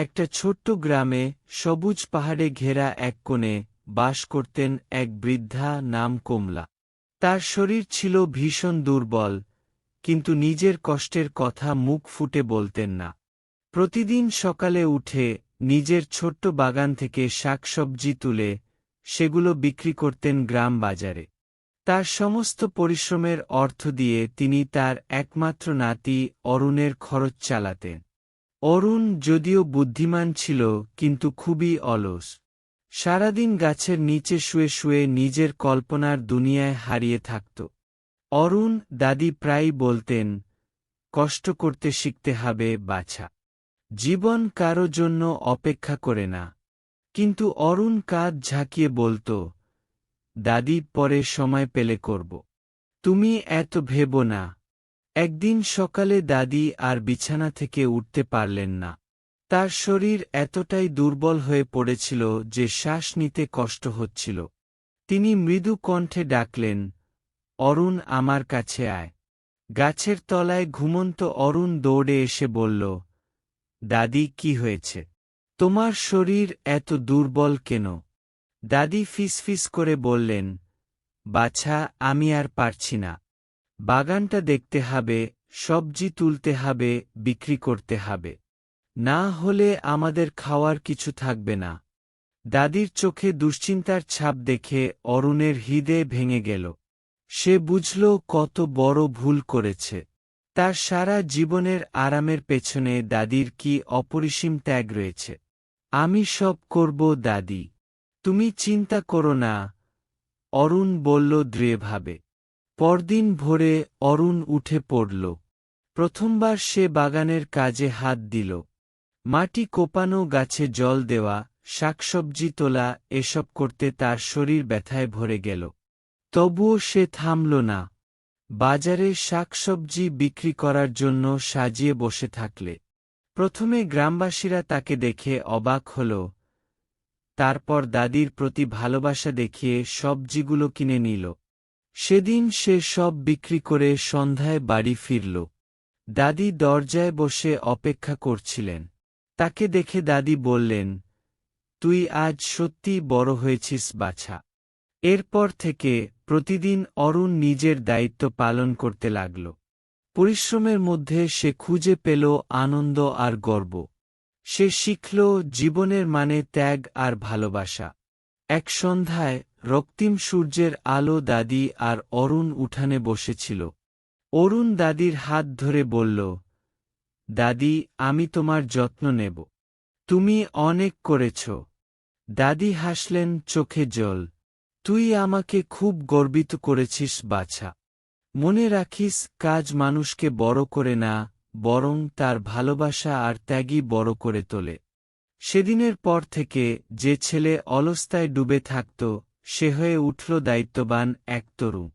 একটা ছোট্ট গ্রামে সবুজ পাহাড়ে ঘেরা এক কোণে বাস করতেন এক বৃদ্ধা নাম কমলা। তার শরীর ছিল ভীষণ দুর্বল, কিন্তু নিজের কষ্টের কথা মুখ ফুটে বলতেন না। প্রতিদিন সকালে উঠে নিজের ছোট্ট বাগান থেকে শাকসবজি তুলে সেগুলো বিক্রি করতেন গ্রাম বাজারে। তার সমস্ত পরিশ্রমের অর্থ দিয়ে তিনি তার একমাত্র নাতি অরুণের খরচ চালাতেন। অরুণ যদিও বুদ্ধিমান ছিল, কিন্তু খুবই অলস। সারাদিন গাছের নিচে শুয়ে শুয়ে নিজের কল্পনার দুনিয়ায় হারিয়ে থাকত। অরুণ দাদি প্রায়ই বলতেন, কষ্ট করতে শিখতে হবে বাছা। জীবন কারও জন্য অপেক্ষা করে না। কিন্তু অরুণ কাঁধ ঝাঁকিয়ে বলত, দাদি, পরে সময় পেলে করব। তুমি এত ভেব না। একদিন সকালে দাদি আর বিছানা থেকে উঠতে পারলেন না। তার শরীর এতটাই দুর্বল হয়ে পড়েছিল যে শ্বাস নিতে কষ্ট হচ্ছিল। তিনি মৃদু কণ্ঠে ডাকলেন, অরুণ আমার কাছে আয়। গাছের তলায় ঘুমন্ত অরুণ দৌড়ে এসে বলল, দাদি, কি হয়েছে? তোমার শরীর এত দুর্বল কেন? দাদি ফিসফিস করে বললেন, বাছা, আমি আর পারছি না। বাগানটা দেখতে হবে, সবজি তুলতে হবে, বিক্রি করতে হবে। না হলে আমাদের খাওয়ার কিছু থাকবে না। দাদির চোখে দুশ্চিন্তার ছাপ দেখে অরুণের হৃদে ভেঙে গেল। সে বুঝল কত বড় ভুল করেছে। তার সারা জীবনের আরামের পেছনে দাদির কি অপরিসীম ত্যাগ রয়েছে। আমি সব করব দাদি। তুমি চিন্তা করো না, অরুণ বলল দৃঢ়ভাবে। পরদিন ভোরে অরুণ উঠে পড়ল। প্রথমবার সে বাগানের কাজে হাত দিল। মাটি কোপানো, গাছে জল দেওয়া, শাকসবজি তোলা, এসব করতে তার শরীর ব্যথায় ভরে গেল। তবুও সে থামল না। বাজারে শাকসবজি বিক্রি করার জন্য সাজিয়ে বসে থাকলে। প্রথমে গ্রামবাসীরা তাকে দেখে অবাক হল। তারপর দাদির প্রতি ভালোবাসা দেখিয়ে সবজিগুলো কিনে নিল। সেদিন সে সব বিক্রি করে সন্ধ্যায় বাড়ি ফিরল। দাদি দরজায় বসে অপেক্ষা করছিলেন। তাকে দেখে দাদি বললেন, তুই আজ সত্যি বড় হয়েছিস, বাছা। এরপর থেকে প্রতিদিন অরুণ নিজের দায়িত্ব পালন করতে লাগল। পরিশ্রমের মধ্যে সে খুঁজে পেল আনন্দ আর গর্ব। সে শিখল জীবনের মানে ত্যাগ আর ভালোবাসা। এক সন্ধ্যায় রক্তিম সূর্যের আলো দাদি আর অরুণ উঠানে বসেছিল। অরুণ দাদির হাত ধরে বলল, দাদি, আমি তোমার যত্ন নেব। তুমি অনেক করেছ দাদি হাসলেন, চোখে জল। তুই আমাকে খুব গর্বিত করেছিস, বাছা। মনে রাখিস, কাজ মানুষকে বড় করে না, বরং তার ভালোবাসা আর ত্যাগই বড় করে তোলে। সেদিনের পর থেকে যে ছেলে অলস্তায় ডুবে থাকত সে হয়ে উঠল দায়িত্ববান এক তরুণ